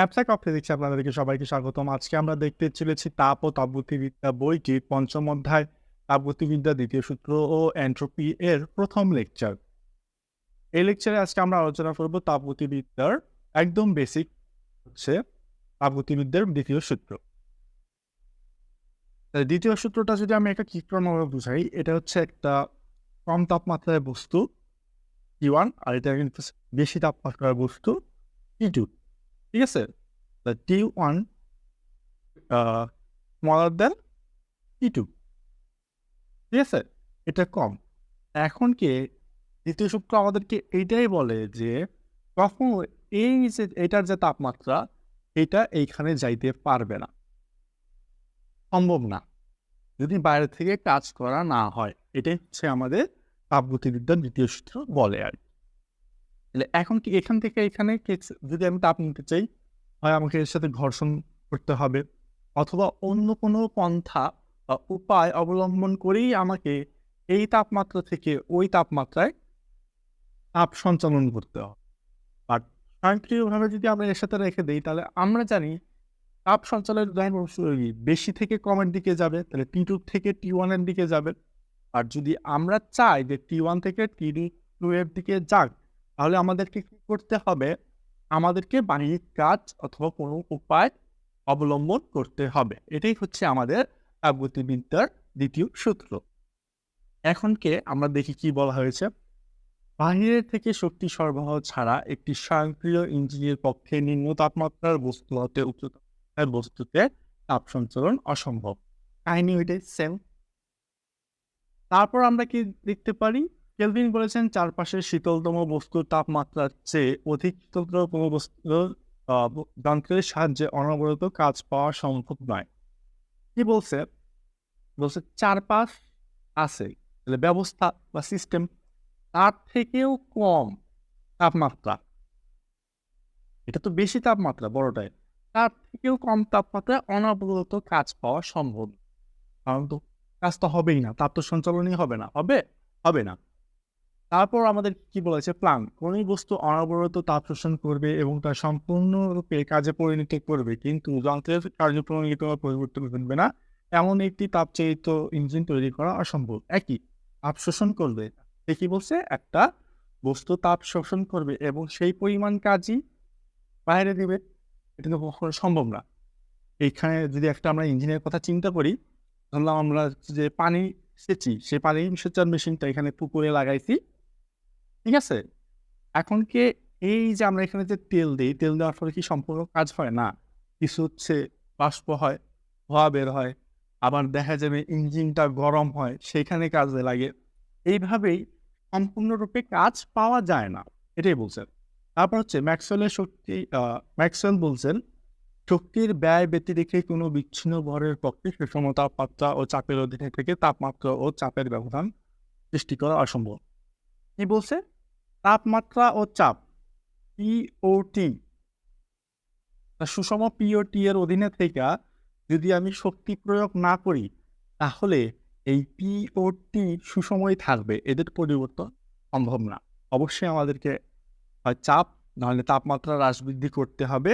অ্যাপসাক of আপনাদেরকে সবাইকে স্বাগতম। আজকে আমরা দেখতে চলেছি তাপ ও তাপগতিবিদ্যা বইটির পঞ্চম অধ্যায় তাপগতিবিদ্যা দ্বিতীয় সূত্র ও এন্ট্রপি এর প্রথম লেকচার এই লেকচারে আজকে আমরা আলোচনা করব তাপগতিবিদ্যার একদম বেসিক হচ্ছে তাপগতিবিদ্যার দ্বিতীয় সূত্র। দ্বিতীয় সূত্রটা যদি আমি একটা চিত্রমূলক বুঝাই, এটা হচ্ছে একটা কম তাপমাত্রায় বস্তু টি আর এটা কিন্তু বেশি তাপমাত্রার বস্তু টু ঠিক আছে? The T one smaller than T two ঠিক আছে? এটা কম। এখন কি দ্বিতীয় সূত্র আমাদেরকে এইটাই বলে যে কখন এই যে এটার যে তাপমাত্রা, এটা এইখানে যাইতে পারবে না। সম্ভব না। যদি বাইরে থেকে কাজ করা না হয়, এটাই হচ্ছে আমাদের তাপগতিবিদ্যার দ্বিতীয় সূত্র বলে আর কি। তাহলে এখন কি এখান থেকে এখানে যদি আমি তাপ নিতে চাই, হয় আমাকে এর সাথে ঘর্ষণ করতে হবে অথবা অন্য কোনো পন্থা বা উপায় অবলম্বন করেই আমাকে এই তাপমাত্রা থেকে ওই তাপমাত্রায় তাপ সঞ্চালন করতে হবে। বাট স্বয়ংক্রিয়ভাবে যদি আমরা এর সাথে রেখে দিই, তাহলে আমরা জানি তাপ লাইন অবশ্যই বেশি থেকে কমের দিকে যাবে, তাহলে টি টু থেকে টি ওয়ানের দিকে যাবে। আর যদি আমরা চাই যে টি ওয়ান থেকে টি টু এর দিকে যাক তাহলে আমাদেরকে কি করতে হবে? আমাদেরকে বাণিজ্যিক কাজ অথবা কোনো উপায় অবলম্বন করতে হবে। এটাই হচ্ছে আমাদের তাপগতিবিদ্যার দ্বিতীয় সূত্র। এখনকে আমরা দেখি কি বলা হয়েছে। বাহিরের থেকে শক্তি সরবরাহ ছাড়া একটি স্বয়ংক্রিয় ইঞ্জিনের পক্ষে নিম্ন তাপমাত্রার বস্তু হতে উচ্চ তাপমাত্রার বস্তুতে তাপ সঞ্চালন অসম্ভব। কাহিনী ওইটাই সেম। তারপর আমরা কি দেখতে পারি? কেলভিন বলেছেন চারপাশের শীতলতম বস্তুর তাপমাত্রার চেয়ে অধিক কোনো বস্তুর যন্ত্রের সাহায্যে অনবরত কাজ পাওয়া সম্ভব নয়। কি বলছে? বলছে চারপাশ আছে, তাহলে ব্যবস্থা বা সিস্টেম তার থেকেও কম তাপমাত্রা। এটা তো বেশি তাপমাত্রা বড়টায় তার থেকেও কম তাপমাত্রায় অনবরত কাজ পাওয়া সম্ভব। কারণ তো কাজ তো হবেই না, তাপ তো সঞ্চালনই হবে না। হবে? হবে না। তারপর আমাদের কি বলেছে প্লান কোন বস্তু অনবরত তাপ শোষণ করবে এবং তা সম্পূর্ণরূপে কাজে পরিণত করবে। কিন্তু যন্ত্রের কার্যপ্রণালী কোনো পরিবর্তন ঘটবে না। এমন একটি তাপচালিত ইঞ্জিন তৈরি করা অসম্ভব। একই, তাপ শোষণ করবে। সে কি বলছে, একটা বস্তু তাপ শোষণ করবে এবং সেই পরিমাণ কাজই বাইরে দেবে। এটা তো কখনো সম্ভব না। এইখানে যদি একটা আমরা ইঞ্জিনের কথা চিন্তা করি, ধরলাম আমরা যে পানি সেচি, সেই পানি সেচার মেশিনটা এখানে পুকুরে লাগাইছি। ঠিক আছে? এখন কি এই যে আমরা এখানে যে তেল দিই, তেল দেওয়ার ফলে কি সম্পূর্ণ কাজ হয়? না, কিছু হচ্ছে বাষ্প হয়, ধোয়া বের হয়, আবার দেখা যাবে ইঞ্জিনটা গরম হয়, সেখানে কাজে লাগে। এইভাবেই সম্পূর্ণরূপে কাজ পাওয়া যায় না, এটাই বলছেন। তারপর হচ্ছে ম্যাক্সওয়েলের শক্তি ম্যাক্সওয়েল বলছেন, শক্তির ব্যয় ব্যতিরেকে কোনো বিচ্ছিন্ন ভরের পক্ষে সুষম তাপমাত্রা ও চাপের অধীনে থেকে তাপমাত্রা ও চাপের ব্যবধান সৃষ্টি করা অসম্ভব। কি বলছে তাপমাত্রা ও চাপ পিওটি সুষম পিওটি এর অধীনে থেকে যদি আমি শক্তি প্রয়োগ না করি, তাহলে এই পিওটি সুষমই থাকবে, এদের পরিবর্তন সম্ভব না। অবশ্যই আমাদেরকে হয় চাপ, নাহলে তাপমাত্রা হ্রাস বৃদ্ধি করতে হবে।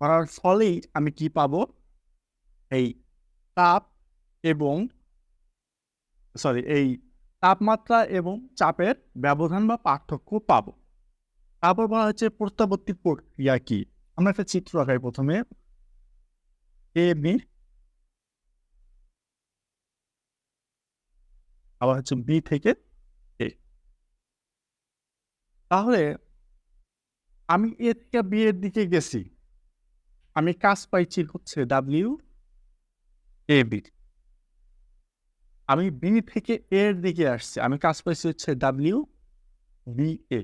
করার ফলেই আমি কি পাবো? এই তাপ এবং সরি এই তাপমাত্রা এবং চাপের ব্যবধান বা পার্থক্য পাবো। তারপর বলা হচ্ছে প্রত্যাবর্তী প্রক্রিয়া কি? আমরা একটা চিত্র আঁকাই প্রথমে। এ বি আবার হচ্ছে বি থেকে এ তাহলে আমি এ থেকে বি এর দিকে গেছি। আমি কাজ পাইছি হচ্ছে ডাব্লিউ এ বি আমি বি থেকে এর দিকে আসছি। আমি কাজ পাইছি হচ্ছে ডাব্লিউ বি এ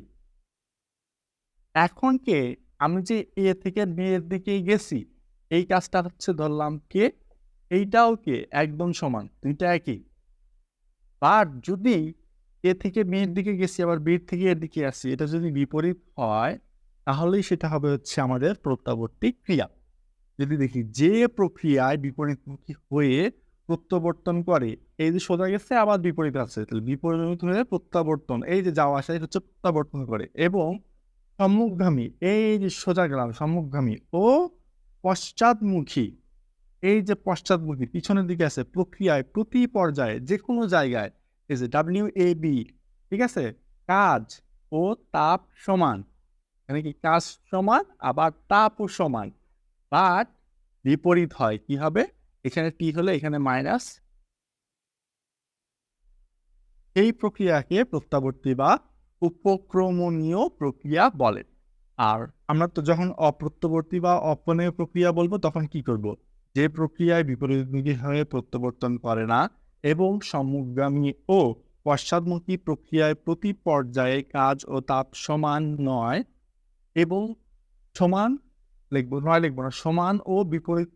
এখন কে? আমি যে এ থেকে বি এর দিকে গেছি, এই কাজটা হচ্ছে ধরলাম কে? এইটাও কে? একদম সমান, দুইটা একই। বাট যদি এ থেকে বি এর দিকে গেছি, আবার বি থেকে এর দিকে আসছি, এটা যদি বিপরীত হয়, তাহলেই সেটা হবে হচ্ছে আমাদের প্রত্যাবর্তী ক্রিয়া। যদি দেখি যে প্রক্রিয়ায় বিপরীতমুখী হয়ে প্রত্যাবর্তন করে। এই যে সোজা গেছে, আবার বিপরীত আছে তাহলে বিপরীত হয়ে প্রত্যাবর্তন, এই যে যাওয়া আসা হচ্ছে প্রত্যাবর্তন করে এবং সম্মুখগামী, এই যে সোজা গেলাম, সম্মুখগামী ও পশ্চাৎমুখী, এই যে পশ্চাৎমুখী, পিছনের দিকে আছে প্রক্রিয়ায়, প্রতি পর্যায়ে যে কোনো জায়গায়, এই যে ডাব্লিউ এ বি ঠিক আছে? কাজ ও তাপ সমান, এখানে কি কাজ সমান, আবার তাপও সমান বাট বিপরীত হয়, কি হবে? এখানে টি হলে এখানে মাইনাস এই প্রক্রিয়াকে প্রত্যাবর্তী বা উপক্রমণীয় প্রক্রিয়া বলে। আর আমরা তো যখন অপ্রত্যবর্তী বা অপনয় প্রক্রিয়া বলব, তখন কি করব? যে প্রক্রিয়ায় বিপরীতমুখী হয়ে প্রত্যাবর্তন করে না এবং সম্মুখগামী ও পশ্চাদমুখী প্রক্রিয়ায় প্রতি পর্যায়ে কাজ ও তাপ সমান নয় এবং সমান, লিখব, নয় লিখব না, সমান ও বিপরীত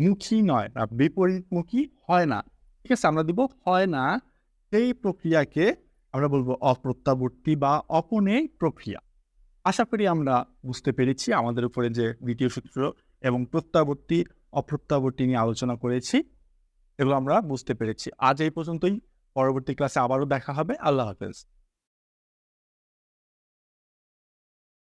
মুখী নয় না বিপরীতমুখী হয় না। ঠিক আছে, আমরা দিব হয় না, সেই প্রক্রিয়াকে আমরা বলব অপ্রত্যাবর্তী বা অপনে প্রক্রিয়া। আশা করি আমরা বুঝতে পেরেছি আমাদের উপরে যে দ্বিতীয় সূত্র এবং প্রত্যাবর্তী, অপ্রত্যাবর্তী নিয়ে আলোচনা করেছি, এগুলো আমরা বুঝতে পেরেছি। আজ এই পর্যন্তই। পরবর্তী ক্লাসে আবারও দেখা হবে। আল্লাহ হাফেজ।